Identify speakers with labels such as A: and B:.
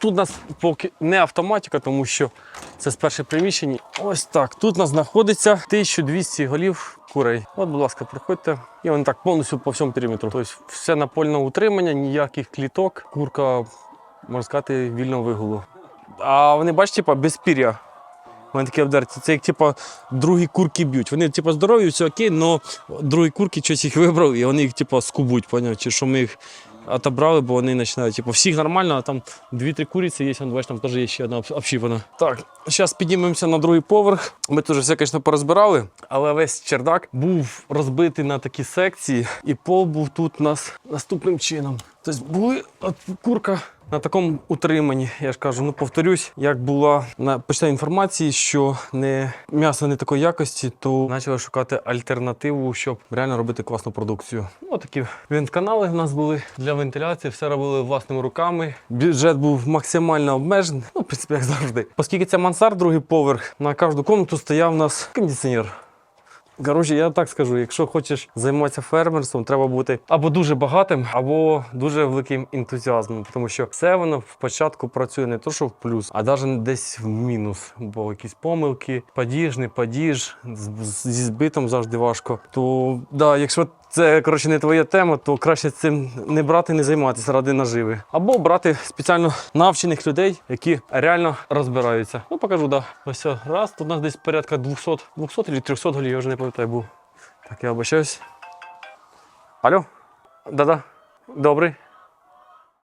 A: Тут у нас поки не автоматика, тому що це з перших приміщень. Ось так. Тут у нас знаходиться 1200 голів курей. От, будь ласка, приходьте. І вони так повністю по всьому периметру. Тобто все на польне утримання, ніяких кліток. Курка, можна сказати, вільного вигулу. А вони, бачите, без пір'я. Вони такі обдерті. Це як типа другі курки б'ють. Вони типа здорові, все окей, але другі курки щось їх вибрав, і вони їх типа скубуть, поняв? Чи що ми їх отобрали, бо вони починають. Типу, всіх нормально, а там дві-три куриці є, бачиш, там теж є ще одна об- общіпана. Так, зараз піднімемося на другий поверх. Ми тут вже все, звісно, порозбирали, але весь чердак був розбитий на такі секції, і пол був тут у нас наступним чином. Тобто були от курка на такому утриманні. Я ж кажу, ну повторюсь, як була на початку інформації, що не м'ясо не такої якості, то почали шукати альтернативу, щоб реально робити класну продукцію. Ну такі вентканали в нас були для вентиляції, все робили власними руками. Бюджет був максимально обмежений. Ну, в принципі, як завжди. Оскільки це мансард, другий поверх, на кожну комнату стояв у нас кондиціонер. Коротше, я так скажу, якщо хочеш займатися фермерством, треба бути або дуже багатим, або дуже великим ентузіазмом, тому що все воно спочатку працює не то, що в плюс, а навіть десь в мінус. Бо якісь помилки, падіж, не падіж, зі збитом завжди важко. То да, якщо це коротше не твоя тема, то краще цим не брати, не займатися ради наживи. Або брати спеціально навчених людей, які реально розбираються. Ну покажу, да. Ось раз. Тут у нас десь порядка 200, 200 чи 300 голів, я вже не пам'ятаю, був. Так, я обращаюсь. Алло? Да-да. Добрий.